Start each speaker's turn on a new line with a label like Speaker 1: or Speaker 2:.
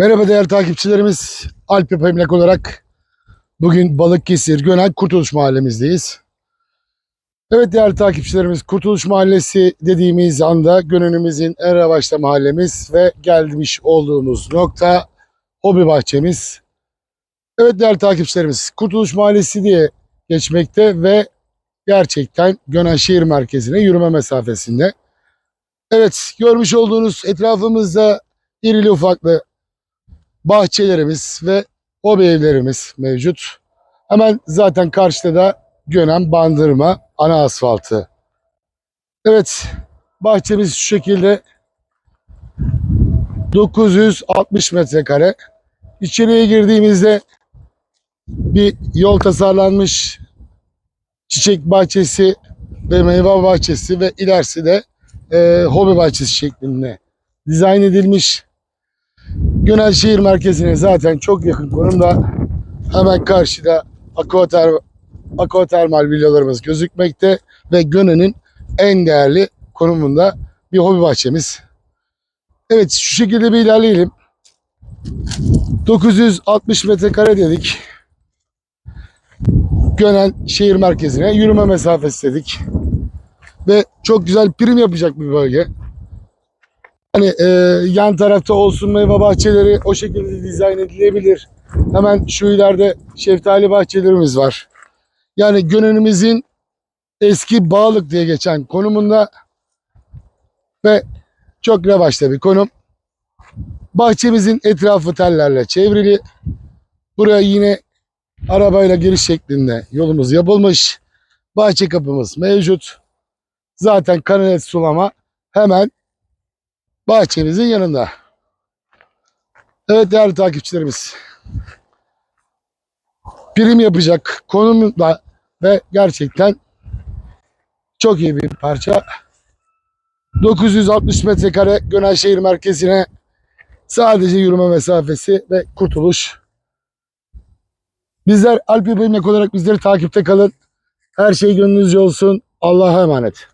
Speaker 1: Merhaba değerli takipçilerimiz. Alp Emlak olarak bugün Balıkesir Gönel Kurtuluş Mahallemizdeyiz. Evet değerli takipçilerimiz Kurtuluş Mahallesi dediğimiz anda Gönül'ümüzün en revaçta mahallemiz ve gelmiş olduğumuz nokta hobi bahçemiz. Evet değerli takipçilerimiz Kurtuluş Mahallesi diye geçmekte ve gerçekten Gönel şehir merkezine yürüme mesafesinde. Evet görmüş olduğunuz etrafımızda irili ufaklı bahçelerimiz ve hobi mevcut. Hemen zaten karşıda da Gönen Bandırma ana asfaltı. Evet bahçemiz şu şekilde 960 metrekare. İçeriye girdiğimizde bir yol tasarlanmış çiçek bahçesi ve meyve bahçesi ve ilerisi de e, hobi bahçesi şeklinde dizayn edilmiş. Gönel şehir merkezine zaten çok yakın konumda. Hemen karşıda aquater, aquatermal villalarımız gözükmekte ve Gönel'in en değerli konumunda bir hobi bahçemiz. Evet şu şekilde bir ilerleyelim. 960 metrekare dedik. Gönel şehir merkezine yürüme mesafesi dedik. Ve çok güzel prim yapacak bir bölge. Hani e, yan tarafta olsun meyve bahçeleri o şekilde dizayn edilebilir. Hemen şu ileride şeftali bahçelerimiz var. Yani gönlümüzün eski Bağlık diye geçen konumunda ve çok revaçta bir konum. Bahçemizin etrafı tellerle çevrili. Buraya yine arabayla giriş şeklinde yolumuz yapılmış. Bahçe kapımız mevcut. Zaten kanalet sulama hemen bahçemizin yanında. Evet değerli takipçilerimiz. Prim yapacak konumda ve gerçekten çok iyi bir parça. 960 metrekare Gönel şehir merkezine sadece yürüme mesafesi ve kurtuluş. Bizler Alp Emlak olarak bizleri takipte kalın. Her şey gönlünüzce olsun. Allah'a emanet.